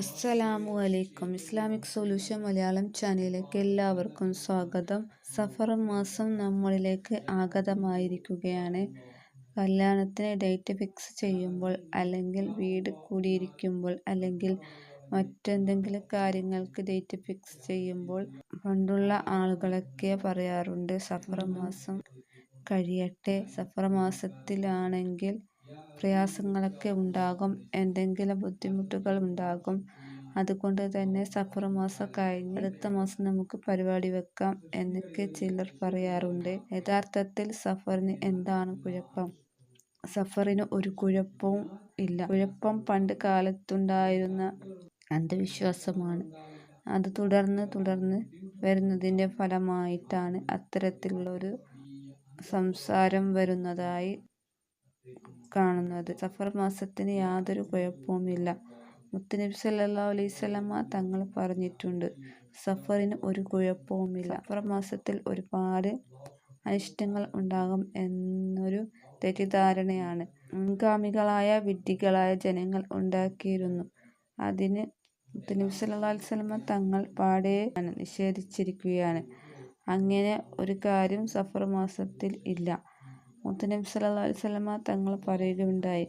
അസ്സലാമു അലൈക്കും Islamic solution Malayalam ചാനലിലേക്ക് എല്ലാവർക്കും സ്വാഗതം. സഫർ മാസം നമ്മളിലേക്ക് ആഗതമായിരിക്കുകയാണ്. കല്യാണത്തിന് ഡേറ്റ് ഫിക്സ് ചെയ്യുമ്പോൾ അല്ലെങ്കിൽ വീട് കൂടിയിരിക്കുമ്പോൾ അല്ലെങ്കിൽ മറ്റെന്തെങ്കിലും കാര്യങ്ങൾക്ക് ഡേറ്റ് ഫിക്സ് ചെയ്യുമ്പോൾ പണ്ടുള്ള ആളുകളൊക്കെ പറയാറുണ്ട് സഫർ മാസം കഴിയട്ടെ. സഫർ മാസത്തിലാണെങ്കിൽ പ്രയാസങ്ങളൊക്കെ ഉണ്ടാകും. എന്തെങ്കിലും ബുദ്ധിമുട്ടുകൾ ഉണ്ടാകും. അതുകൊണ്ട് തന്നെ സഫർ മാസം കഴിഞ്ഞ് അടുത്ത മാസം നമുക്ക് പരിപാടി വെക്കാം എന്നൊക്കെ ചിലർ പറയാറുണ്ട്. യഥാർത്ഥത്തിൽ സഫറിന് എന്താണ് കുഴപ്പം? സഫറിന് ഒരു കുഴപ്പവും ഇല്ല. കുഴപ്പം പണ്ട് കാലത്തുണ്ടായിരുന്ന അന്ധവിശ്വാസമാണ്. അത് തുടർന്ന് തുടർന്ന് വരുന്നതിന്റെ ഫലമായിട്ടാണ് അത്തരത്തിലുള്ളൊരു സംസാരം വരുന്നതായി കാണുന്നത്. സഫർ മാസത്തിന് യാതൊരു കുഴപ്പവുമില്ല. മുത്തുനബി സല്ലാ അലൈഹി തങ്ങൾ പറഞ്ഞിട്ടുണ്ട് സഫറിന് ഒരു കുഴപ്പവുമില്ല. സഫർ മാസത്തിൽ ഒരുപാട് അനിഷ്ടങ്ങൾ ഉണ്ടാകും എന്നൊരു തെറ്റിദ്ധാരണയാണ്. മുൻഗാമികളായ വിഡ്ഢികളായ ജനങ്ങൾ ഉണ്ടാക്കിയിരുന്നു. അതിന് മുത്തുനബി സല്ലാ അലൈഹി വസല്ലമ തങ്ങൾ പാടെ നിഷേധിച്ചിരിക്കുകയാണ്. അങ്ങനെ ഒരു കാര്യം സഫർ മാസത്തിൽ ഇല്ല. മുത്തുനബി സല്ലാ അലൈഹി വസല്ലമ തങ്ങൾ പറയുകയുണ്ടായി.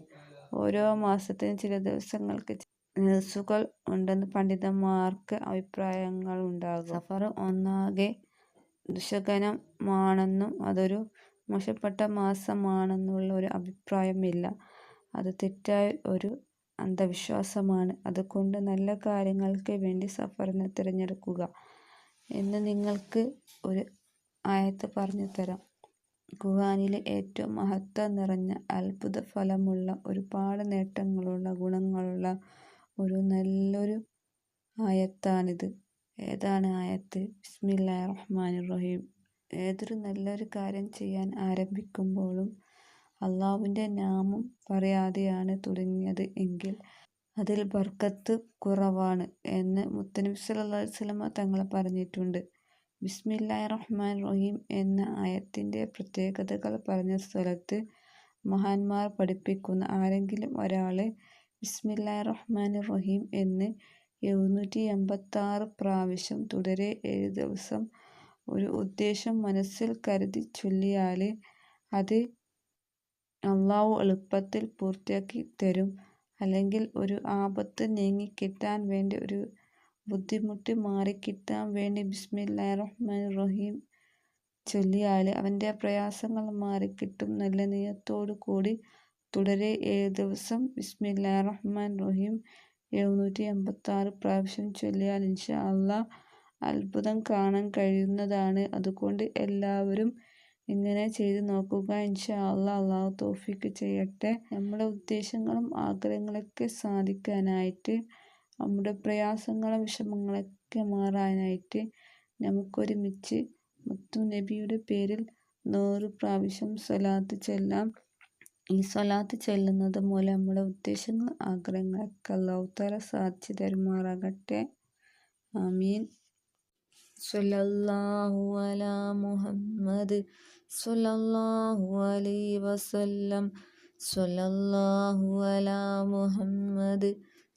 ഓരോ മാസത്തിനും ചില ദിവസങ്ങൾക്ക് നേഴ്സുകൾ ഉണ്ടെന്ന് പണ്ഡിതന്മാർക്ക് അഭിപ്രായങ്ങളുണ്ടാകും സഫർ ഒന്നാകെ ദുശകനമാണെന്നും അതൊരു മോശപ്പെട്ട മാസമാണെന്നുള്ള ഒരു അഭിപ്രായമില്ല. അത് തെറ്റായ ഒരു അന്ധവിശ്വാസമാണ്. അതുകൊണ്ട് നല്ല കാര്യങ്ങൾക്ക് വേണ്ടി സഫറിനെ തിരഞ്ഞെടുക്കുക എന്ന് നിങ്ങൾക്ക് ഒരു ആയത്ത് പറഞ്ഞു തരാം. ഖുർആനിലെ ഏറ്റവും മഹത്വം നിറഞ്ഞ അത്ഭുത ഫലമുള്ള ഒരുപാട് നേട്ടങ്ങളുള്ള ഗുണങ്ങളുള്ള ഒരു നല്ലൊരു ആയത്താണിത്. ഏതാണ് ആയത്ത്? ബിസ്മില്ലാഹിർ റഹ്മാനിർ റഹീം. ഏതൊരു നല്ലൊരു കാര്യം ചെയ്യാൻ ആരംഭിക്കുമ്പോഴും അള്ളാഹുവിന്റെ നാമം പറയാതെയാണ് തുടങ്ങിയത് എങ്കിൽ അതിൽ ബർക്കത്ത് കുറവാണ് എന്ന് മുത്തനബി സല്ലല്ലാഹു അലൈഹി തങ്ങൾ പറഞ്ഞിട്ടുണ്ട്. ബിസ്മില്ലാഹി റഹ്മാൻ റഹീം എന്ന ആയത്തിന്റെ പ്രത്യേകതകൾ പറഞ്ഞ സ്ഥലത്ത് മഹാന്മാർ പഠിപ്പിക്കുന്ന ആരെങ്കിലും ഒരാൾ ബിസ്മില്ലാഹി റഹ്മാൻ റഹീം എന്ന് എഴുന്നൂറ്റി എൺപത്താറ് പ്രാവശ്യം തുടരെ ഏഴ് ദിവസം ഒരു ഉദ്ദേശം മനസ്സിൽ കരുതി ചൊല്ലിയാൽ അത് അള്ളാഹു എളുപ്പത്തിൽ പൂർത്തിയാക്കി തരും. അല്ലെങ്കിൽ ഒരു ആപത്ത് നീങ്ങിക്കിട്ടാൻ വേണ്ടി ഒരു ബുദ്ധിമുട്ട് മാറിക്കിട്ടാൻ വേണ്ടി ബിസ്മില്ലാ റഹ്മാൻ റഹീം ചൊല്ലിയാൽ അവന്റെ പ്രയാസങ്ങൾ മാറിക്കിട്ടും നല്ല നിയത്തോടു കൂടി തുടരെ. ഏഴ് ദിവസം ബിസ്മില്ലാ റഹ്മാൻ റഹീം എഴുന്നൂറ്റി എൺപത്താറ് പ്രാവശ്യം ചൊല്ലിയാൽ ഇൻഷാ അള്ളാ അത്ഭുതം കാണാൻ കഴിയുന്നതാണ്. അതുകൊണ്ട് എല്ലാവരും ഇങ്ങനെ ചെയ്ത് നോക്കുക. ഇൻഷാ അള്ളാഹ് അള്ളാഹു തൗഫീക്ക് ചെയ്യട്ടെ. നമ്മുടെ ഉദ്ദേശങ്ങളും ആഗ്രഹങ്ങളൊക്കെ സാധിക്കാനായിട്ട് നമ്മുടെ പ്രയാസങ്ങളും വിഷമങ്ങളൊക്കെ മാറാനായിട്ട് നമുക്കൊരുമിച്ച് മുത്തു നബിയുടെ പേരിൽ നൂറ് പ്രാവശ്യം സ്വലാത്ത് ചെല്ലാം. ഈ സ്വലാത്ത് ചെല്ലുന്നത് മൂലം നമ്മുടെ ഉദ്ദേശങ്ങൾ ആഗ്രഹങ്ങളൊക്കെ അള്ളാഹുത്താല സാധിച്ചു തരുമാറാകട്ടെ. ആമീൻ. സ്വല്ലല്ലാഹു അലാ മുഹമ്മദ് സ്വല്ലല്ലാഹു അലൈഹി വസല്ലം. സ്വല്ലല്ലാഹു അലാ മുഹമ്മദ്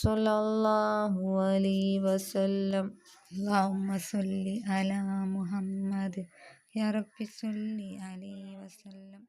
സല്ലല്ലാഹു അലൈഹി വസല്ലം. അല്ലാഹുമ്മ സല്ലി അലാ മുഹമ്മദ്. യാ റബ്ബി സല്ലി അലൈഹി വസല്ലം.